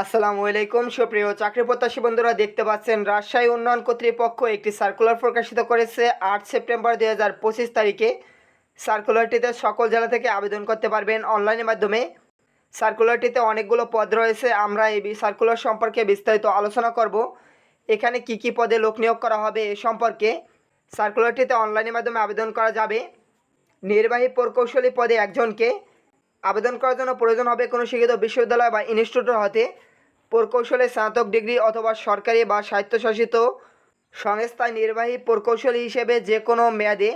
আসসালামু আলাইকুম। সুপ্রিয় চাকরি প্রত্যাশী বন্ধুরা, দেখতে পাচ্ছেন রাজশাহী উন্নয়ন কর্তৃপক্ষ একটি সার্কুলার প্রকাশিত করেছে। আট সেপ্টেম্বর দুই হাজার পঁচিশ তারিখে সার্কুলারটিতে সকল জেলা থেকে আবেদন করতে পারবেন অনলাইনের মাধ্যমে। সার্কুলারটিতে অনেকগুলো পদ রয়েছে, আমরা এই সার্কুলার সম্পর্কে বিস্তারিত আলোচনা করব। এখানে কি কি পদে লোক নিয়োগ করা হবে এ সম্পর্কে সার্কুলারটিতে অনলাইনের মাধ্যমে আবেদন করা যাবে। নির্বাহী প্রকৌশলী পদে একজনকে আবেদন করার জন্য প্রয়োজন হবে কোনো শিক্ষিত বিশ্ববিদ্যালয় বা ইনস্টিটিউট হতে। প্রকৌশলে স্নাতক ডিগ্রি অথবা সরকারি বা স্বায়ত্তশাসিত সংস্থায় নির্বাহী প্রকৌশলী হিসেবে যে কোনো মেয়াদে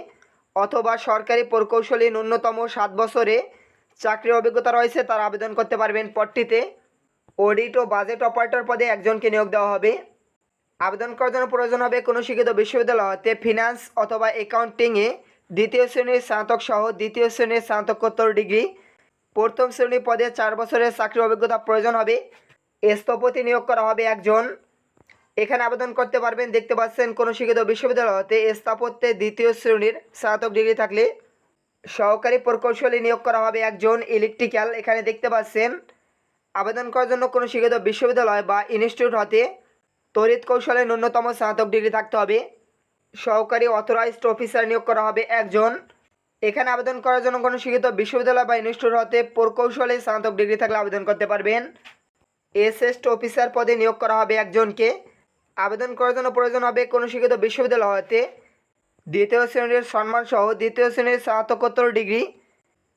অথবা সরকারি প্রকৌশলী ন্যূনতম সাত বছরে চাকরির অভিজ্ঞতা রয়েছে, তার আবেদন করতে পারবেন পদটিতে। অডিট ও বাজেট অপারেটর পদে একজনকে নিয়োগ দেওয়া হবে। আবেদন করার জন্য প্রয়োজন হবে কোনো শিক্ষিত বিশ্ববিদ্যালয় হতে ফিনান্স অথবা অ্যাকাউন্টিংয়ে দ্বিতীয় শ্রেণির স্নাতক সহ দ্বিতীয় শ্রেণির স্নাতকোত্তর ডিগ্রি। প্রথম শ্রেণি পদে চার বছরের চাকরির অভিজ্ঞতা প্রয়োজন হবে। স্থপতি নিয়োগ করা হবে একজন। এখানে আবেদন করতে পারবেন, দেখতে পাচ্ছেন কোনো শিক্ষিত বিশ্ববিদ্যালয় হতে স্থাপত্যে দ্বিতীয় শ্রেণির স্নাতক ডিগ্রি থাকলে সহকারী প্রকৌশলী নিয়োগ করা হবে একজন, ইলেকট্রিক্যাল। এখানে দেখতে পাচ্ছেন, আবেদন করার জন্য কোনো শিক্ষিত বিশ্ববিদ্যালয় বা ইনস্টিটিউট হতে তড়িৎ কৌশলে ন্যূনতম স্নাতক ডিগ্রি থাকতে হবে। সহকারী অথরাইজড অফিসার নিয়োগ করা হবে একজন। এখানে আবেদন করার জন্য কোনো শিক্ষিত বিশ্ববিদ্যালয় বা ইনস্টিটিউট হতে প্রকৌশলে স্নাতক ডিগ্রি থাকলে আবেদন করতে পারবেন। এসএসট অফিসার পদে নিয়োগ করা হবে একজনকে। আবেদন করার জন্য প্রয়োজন হবে কোনো শিক্ষিত বিশ্ববিদ্যালয় হতে দ্বিতীয় শ্রেণির সম্মান সহ দ্বিতীয় শ্রেণির স্নাতকোত্তর ডিগ্রি,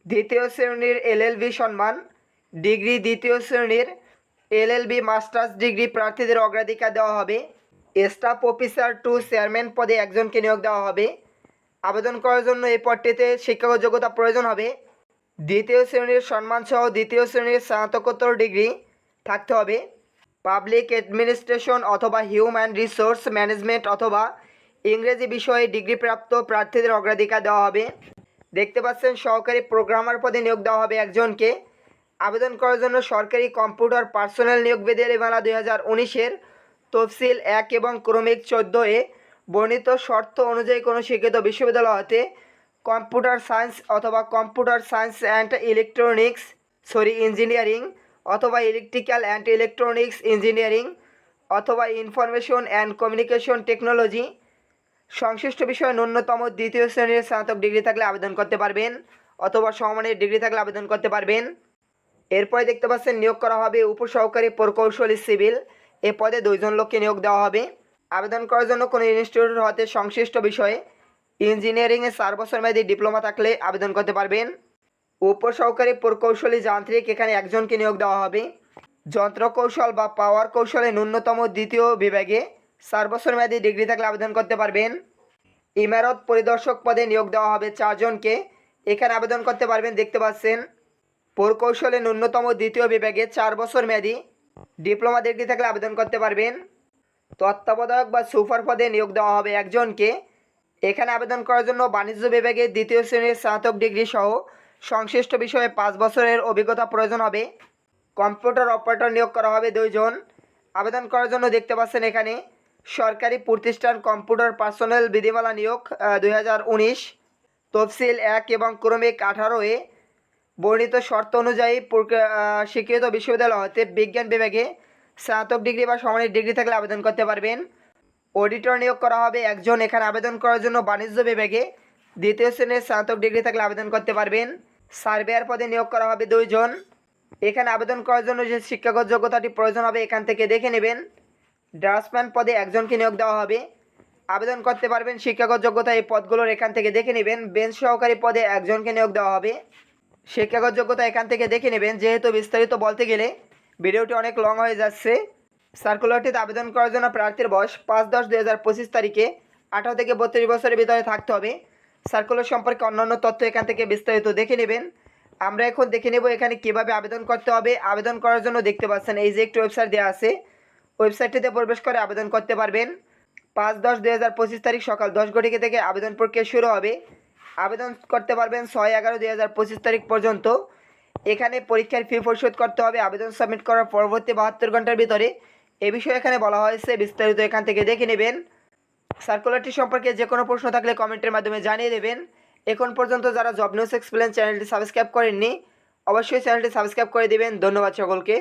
দ্বিতীয় শ্রেণির এলএলবি সম্মান, ডিগ্রি দ্বিতীয় শ্রেণির এলএলবি মাস্টার্স ডিগ্রি প্রার্থীদের অগ্রাধিকার দেওয়া হবে। স্টাফ অফিসার টু চেয়ারম্যান পদে একজনকে নিয়োগ দেওয়া হবে। আবেদন করার জন্য এই পদটিতে শিক্ষাগত যোগ্যতা প্রয়োজন হবে। দ্বিতীয় শ্রেণির সম্মানসহ দ্বিতীয় শ্রেণির স্নাতকোত্তর ডিগ্রি থাকতে হবে। পাবলিক অ্যাডমিনিস্ট্রেশন অথবা হিউম্যান রিসোর্স ম্যানেজমেন্ট অথবা ইংরেজি বিষয়ে ডিগ্রিপ্রাপ্ত প্রার্থীদের অগ্রাধিকার দেওয়া হবে। দেখতে পাচ্ছেন, সহকারী প্রোগ্রামার পদে নিয়োগ দেওয়া হবে একজনকে। আবেদন করার জন্য সরকারি কম্পিউটার পার্সোনাল নিয়োগ বিধির মেলা দুই হাজার উনিশের তফসিল এক এবং ক্রমিক চোদ্দ এ বর্ণিত শর্ত অনুযায়ী কোনো শিক্ষিত বিশ্ববিদ্যালয় হতে কম্পিউটার সায়েন্স অথবা computer science and electronics sorry engineering অথবা ইলেকট্রিক্যাল অ্যান্ড ইলেকট্রনিক্স ইঞ্জিনিয়ারিং অথবা ইনফরমেশন অ্যান্ড কমিউনিকেশন টেকনোলজি সংশ্লিষ্ট বিষয়ে ন্যূনতম দ্বিতীয় শ্রেণির স্নাতক ডিগ্রি থাকলে আবেদন করতে পারবেন, অথবা সমমানের ডিগ্রি থাকলে আবেদন করতে পারবেন। এরপরে দেখতে পাচ্ছেন, নিয়োগ করা হবে উপসহকারী প্রকৌশলী সিভিল। এ পদে দুইজন লোককে নিয়োগ দেওয়া হবে। আবেদন করার জন্য কোনো ইনস্টিটিউট হতে সংশ্লিষ্ট বিষয়ে ইঞ্জিনিয়ারিংয়ে চার বছর মেয়াদী ডিপ্লোমা থাকলে আবেদন করতে পারবেন। উপসহকারী প্রকৌশলী যান্ত্রিক, এখানে একজনকে নিয়োগ দেওয়া হবে। যন্ত্র কৌশল বা পাওয়ার কৌশলে ন্যূনতম দ্বিতীয় বিভাগে চার বছর মেয়াদী ডিগ্রি থাকলে আবেদন করতে পারবেন। ইমারত পরিদর্শক পদে নিয়োগ দেওয়া হবে চারজনকে। এখানে আবেদন করতে পারবেন, দেখতে পাচ্ছেন। প্রকৌশলে ন্যূনতম দ্বিতীয় বিভাগে চার বছর মেয়াদী ডিপ্লোমা ডিগ্রি থাকলে আবেদন করতে পারবেন। তত্ত্বাবধায়ক বা সুপার পদে নিয়োগ দেওয়া হবে একজনকে। এখানে আবেদন করার জন্য বাণিজ্য বিভাগে দ্বিতীয় শ্রেণির স্নাতক ডিগ্রি সহ সংশ্লিষ্ট বিষয়ে পাঁচ বছরের অভিজ্ঞতা প্রয়োজন হবে। কম্পিউটার অপারেটর নিয়োগ করা হবে দুইজন। আবেদন করার জন্য দেখতে পাচ্ছেন এখানে সরকারি প্রতিষ্ঠান কম্পিউটার পার্সোনাল বিধিমালা নিয়োগ দুই হাজার উনিশ। তফসিল এক এবং ক্রমিক আঠারো এ বর্ণিত শর্ত অনুযায়ী স্বীকৃত বিশ্ববিদ্যালয় হতে বিজ্ঞান বিভাগে স্নাতক ডিগ্রি বা সমানের ডিগ্রি থাকলে আবেদন করতে পারবেন। অডিটর নিয়োগ করা হবে একজন। এখানে আবেদন করার জন্য বাণিজ্য বিভাগে দ্বিতীয় শ্রেণির স্নাতক ডিগ্রি থাকলে আবেদন করতে পারবেন। সার্ভেয়ার পদে নিয়োগ করা হবে দুইজন। এখানে আবেদন করার জন্য যে শিক্ষাগত যোগ্যতাটি প্রয়োজন হবে এখান থেকে দেখে নেবেন। ড্রাফটসম্যান পদে একজনকে নিয়োগ দেওয়া হবে। আবেদন করতে পারবেন শিক্ষাগত যোগ্যতা এই পদগুলোর এখান থেকে দেখে নেবেন। বেঞ্চ সহকারী পদে একজনকে নিয়োগ দেওয়া হবে। শিক্ষাগত যোগ্যতা এখান থেকে দেখে নেবেন। যেহেতু বিস্তারিত বলতে গেলে ভিডিওটি অনেক লং হয়ে যাচ্ছে। সার্কুলারটিতে আবেদন করার জন্য প্রার্থীর বয়স পাঁচ দশ দুই হাজার পঁচিশ তারিখে। আঠারো থেকে বত্রিশ বছরের ভিতরে থাকতে হবে। সার্কুলার সম্পর্কে অন্যান্য তথ্য এখান থেকে বিস্তারিত দেখে নেবেন। আমরা এখন দেখে নেব এখানে কীভাবে আবেদন করতে হবে। আবেদন করার জন্য দেখতে পাচ্ছেন এই যে একটি ওয়েবসাইট দেওয়া আছে। ওয়েবসাইটটিতে প্রবেশ করে আবেদন করতে পারবেন। পাঁচ দশ দুই হাজার পঁচিশ তারিখ সকাল দশ ঘটিকা থেকে আবেদন প্রক্রিয়া শুরু হবে। আবেদন করতে পারবেন ছয় এগারো দুই হাজার পঁচিশ তারিখ পর্যন্ত। এখানে পরীক্ষার ফি পরিশোধ করতে হবে। আবেদন সাবমিট করার পরবর্তী বাহাত্তর ঘণ্টার ভিতরে। এ বিষয়ে এখানে বলা হয়েছে, বিস্তারিত এখান থেকে দেখে নেবেন। সার্কুলারটি সম্পর্কে যে কোনো প্রশ্ন থাকলে কমেন্টের মাধ্যমে জানিয়ে দেবেন। এখন পর্যন্ত যারা জব নিউজ এক্সপ্লেন চ্যানেলটি সাবস্ক্রাইব করেননি, অবশ্যই চ্যানেলটি সাবস্ক্রাইব করে দেবেন। ধন্যবাদ সকলকে।